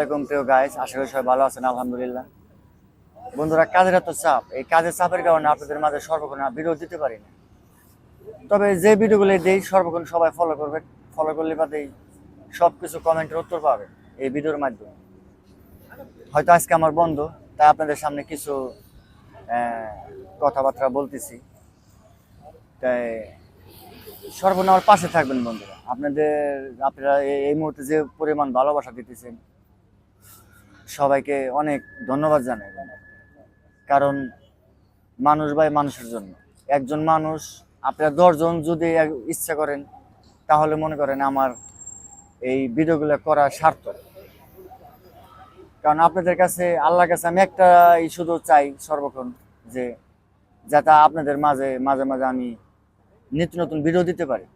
আসসালামাইকুম প্রিয় গাইস আশা করি সবাই ভালো আছেন, আলহামদুলিল্লাহ। বন্ধুরা, কাজের এত চাপ, এই কাজের চাপের কারণে আপনাদের মাঝে সর্বক্ষণ ভিডিও দিতে পারি না। তবে যে ভিডিওগুলো দেই, সর্বক্ষণ সবাই ফলো করবেন ফলো করলে বাদেই সব কিছু কমেন্টের উত্তর পাবে এই ভিডিওর মাধ্যমে। হয়তো আজকে আমার বন্ধ, তাই আপনাদের সামনে কিছু কথাবার্তা বলতেছি। তাই সর্বক্ষণ আমার পাশে থাকবেন বন্ধুরা। আপনাদের, আপনারা এই মুহূর্তে যে পরিমাণ ভালোবাসা দিতেছেন সবাইকে অনেক ধন্যবাদ জানাই। কারণ মানুষ ভাই মানুষের জন্য। একজন মানুষ, আপনার দশজন যদি ইচ্ছা করেন, তাহলে মনে করেন আমার এই ভিডিওগুলো করা সার্থক। কারণ আপনাদের কাছে, আল্লাহর কাছে আমি একটা শুধু চাই সর্বক্ষণ যে, যাতে আপনাদের মাঝে মাঝে মাঝে আমি নিত্য নতুন ভিডিও দিতে পারি।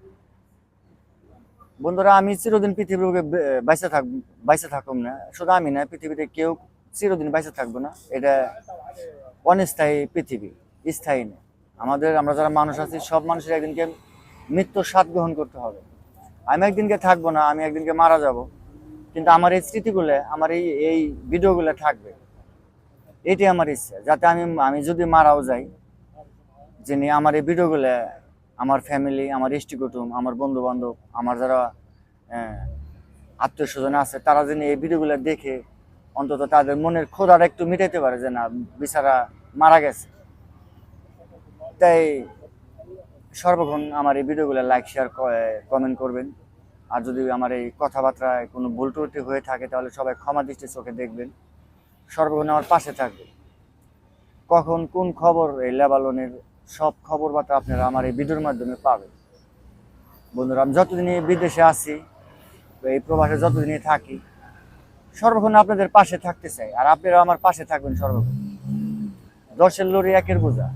বন্ধুরা, আমি চিরদিন পৃথিবীকে বাইসে থাক বাইসে থাকুম না। শুধু আমি না, পৃথিবীতে কেউ চিরদিন বাইসে থাকব না। এটা অনিস্থায়ী পৃথিবী, স্থায়ী না। আমাদের, আমরা যারা মানুষ আছি, সব মানুষের একদিনকে মৃত্যুর স্বাদ গ্রহণ করতে হবে। আমি একদিনকে থাকব না, আমি একদিনকে মারা যাব। কিন্তু আমার এই স্মৃতিগুলো, আমার এই এই ভিডিওগুলো থাকবে। এটাই আমার ইচ্ছা, যাতে আমি আমি যদি মারাও যাই, যিনি আমার এই ভিডিওগুলো আমার ফ্যামিলি আমার ইষ্টি কুটুম, আমার বন্ধু বান্ধব আমার যারা আত্মীয় স্বজন আছে, তারা যেন এই ভিডিওগুলো দেখে অন্তত তাদের মনের ক্ষোধাটা একটু মিটাইতে পারে যে না, বিচারা মারা গেছে। তাই সর্বক্ষণ আমার এই ভিডিওগুলো লাইক শেয়ার কমেন্ট করবেন। আর যদি আমার এই কথাবার্তায় কোনো ভুল ত্রুটি হয়ে থাকে, তাহলে সবাই ক্ষমা দৃষ্টি চোখে দেখবেন। সর্বক্ষণ আমার পাশে থাকবে কখন কোন খবর এই লেবালনের সব খবর বার্তা আপনারা আমার এই ভিডিওর মাধ্যমে পাবেন। বন্ধুরা, আমি যতদিন বিদেশে আছি এই প্রবাসে যতদিনই থাকি, সর্বক্ষণ আপনাদের পাশে থাকতে চাই, আর আপনারা আমার পাশে থাকবেন সর্বক্ষণ। দশের লরি একের বোঝা।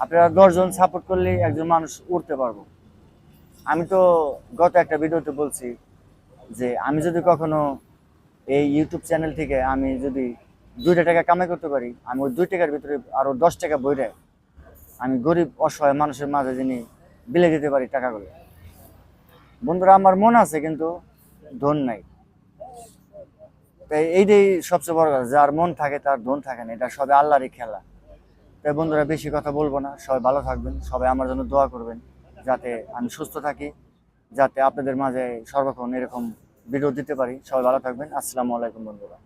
আপনারা দশজন সাপোর্ট করলে একজন মানুষ উঠতে পারব। আমি তো গত একটা ভিডিওতে বলছি যে, আমি যদি কখনো এই ইউটিউব চ্যানেল থেকে আমি যদি দুইটা টাকা কামাই করতে পারি, আমি ওই দুই টাকার ভিতরে আরও দশ টাকা বইটা আমি গরিব, অসহায় মানুষের মাঝে যিনি বিলে দিতে পারি টাকাগুলো। বন্ধুরা, আমার মন আছে কিন্তু ধন নাই। তাই এইটাই সবচেয়ে বড় কথা, যার মন থাকে তার ধন থাকে না, এটা সবে আল্লাহরই খেলা। তাই বন্ধুরা, বেশি কথা বলব না, সবাই ভালো থাকবেন, সবাই আমার জন্য দোয়া করবেন, যাতে আমি সুস্থ থাকি, যাতে আপনাদের মাঝে সর্বক্ষণ এরকম ভিডিও দিতে পারি। সবাই ভালো থাকবেন, আসসালামু আলাইকুম বন্ধুরা।